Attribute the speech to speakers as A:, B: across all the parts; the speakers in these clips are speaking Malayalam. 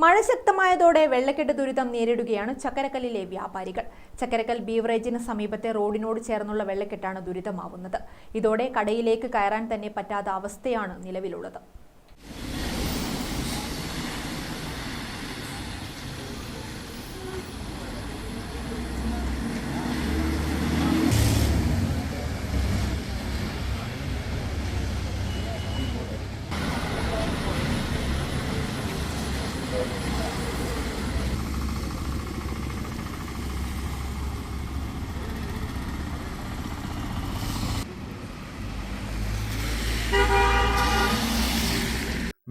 A: മഴ ശക്തമായതോടെ വെള്ളക്കെട്ട് ദുരിതം നേരിടുകയാണ് ചക്കരക്കല്ലിലെ വ്യാപാരികൾ. ചക്കരക്കൽ ബീവറേജിന് സമീപത്തെ റോഡിനോട് ചേർന്നുള്ള വെള്ളക്കെട്ടാണ് ദുരിതമാവുന്നത്. ഇതോടെ കടയിലേക്ക് കയറാൻ തന്നെ പറ്റാത്ത അവസ്ഥയാണ് നിലവിലുള്ളത്.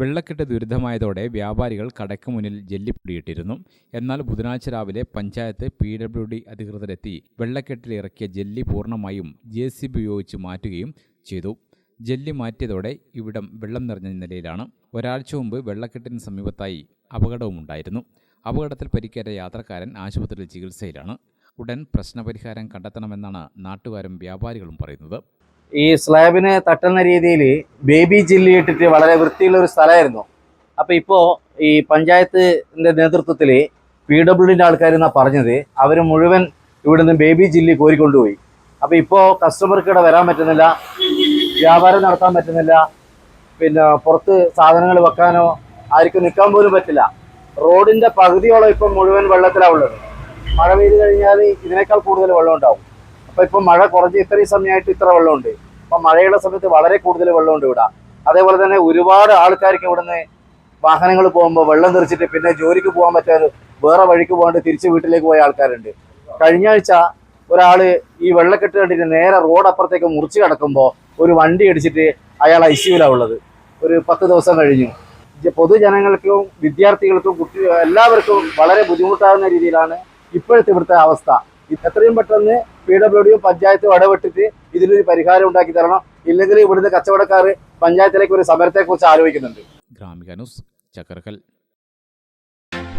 B: വെള്ളക്കെട്ട് ദുരിതമായതോടെ വ്യാപാരികൾ കടയ്ക്ക് മുന്നിൽ ജെല്ലിപ്പൊടിയിട്ടിരുന്നു. എന്നാൽ ബുധനാഴ്ച രാവിലെ പഞ്ചായത്ത് പി ഡബ്ല്യു ഡി അധികൃതരെത്തി വെള്ളക്കെട്ടിൽ ഇറക്കിയ ജെല്ലി പൂർണമായും ജെ സി ബി ഉപയോഗിച്ച് മാറ്റുകയും ചെയ്തു. ജെല്ലി മാറ്റിയതോടെ ഇവിടം വെള്ളം നിറഞ്ഞ നിലയിലാണ്. ഒരാഴ്ച മുമ്പ് വെള്ളക്കെട്ടിന് സമീപത്തായി അപകടവുമുണ്ടായിരുന്നു. അപകടത്തിൽ പരിക്കേറ്റ യാത്രക്കാരൻ ആശുപത്രിയിൽ ചികിത്സയിലാണ്. ഉടൻ പ്രശ്നപരിഹാരം കണ്ടെത്തണമെന്നാണ് നാട്ടുകാരും വ്യാപാരികളും പറയുന്നത്.
C: ഈ സ്ലാബിന് തട്ടുന്ന രീതിയിൽ ബേബി ജില്ലി ഇട്ടിട്ട് വളരെ വൃത്തിയുള്ള ഒരു സ്ഥലമായിരുന്നു. അപ്പോൾ ഇപ്പോൾ ഈ പഞ്ചായത്തിന്റെ നേതൃത്വത്തിൽ പി ഡബ്ല്യുഡിന്റെ ആൾക്കാർ എന്നാണ് പറഞ്ഞത് അവർ മുഴുവൻ ഇവിടുന്ന് ബേബി ജില്ലി കോരിക്കൊണ്ടുപോയി. അപ്പോൾ ഇപ്പോൾ കസ്റ്റമർക്ക് ഇവിടെ വരാൻ പറ്റുന്നില്ല വ്യാപാരം നടത്താൻ പറ്റുന്നില്ല പിന്നെ പുറത്ത് സാധനങ്ങൾ വെക്കാനോ ആർക്കും നിൽക്കാൻ പോലും പറ്റില്ല. റോഡിന്റെ പകുതിയോളം ഇപ്പം മുഴുവൻ വെള്ളത്തിലാണ് ഉള്ളത്. മഴ പെയ്ത് കഴിഞ്ഞാൽ ഇതിനേക്കാൾ കൂടുതൽ വെള്ളം ഉണ്ടാവും അപ്പൊ ഇപ്പൊ മഴ കുറഞ്ഞ് ഇത്രയും സമയമായിട്ട് ഇത്ര വെള്ളമുണ്ട്. അപ്പൊ മഴയുള്ള സമയത്ത് വളരെ കൂടുതൽ വെള്ളമുണ്ട് ഇവിടെ. അതേപോലെ തന്നെ ഒരുപാട് ആൾക്കാർക്ക് ഇവിടുന്ന് വാഹനങ്ങൾ പോകുമ്പോൾ വെള്ളം തെറിച്ചിട്ട് പിന്നെ ജോലിക്ക് പോകാൻ പറ്റാതെ വേറെ വഴിക്ക് പോകാണ്ട് തിരിച്ച് വീട്ടിലേക്ക് പോയ ആൾക്കാരുണ്ട്. കഴിഞ്ഞ ആഴ്ച ഒരാൾ ഈ വെള്ളക്കെട്ട് കണ്ടിട്ട് നേരെ റോഡ് അപ്പുറത്തേക്ക് മുറിച്ച് കിടക്കുമ്പോൾ ഒരു വണ്ടി അടിച്ചിട്ട് അയാൾ ഐ സിയുലാണ് ഉള്ളത് ഒരു പത്ത് ദിവസം കഴിഞ്ഞു. പൊതുജനങ്ങൾക്കും വിദ്യാർത്ഥികൾക്കും കുട്ടി എല്ലാവർക്കും വളരെ ബുദ്ധിമുട്ടാകുന്ന രീതിയിലാണ് ഇപ്പോഴത്തെ ഇവിടുത്തെ അവസ്ഥ. എത്രയും പെട്ടെന്ന് പി ഡബ്ല്യു ഡിയും പഞ്ചായത്തും ഇടപെട്ടിട്ട് ഇതിനൊരു പരിഹാരം ഉണ്ടാക്കി തരണം. ഇല്ലെങ്കിൽ ഇവിടുന്ന് കച്ചവടക്കാർ പഞ്ചായത്തിലേക്ക് ഒരു സമരത്തെക്കുറിച്ച് ആലോചിക്കുന്നുണ്ട്.
B: Gramika news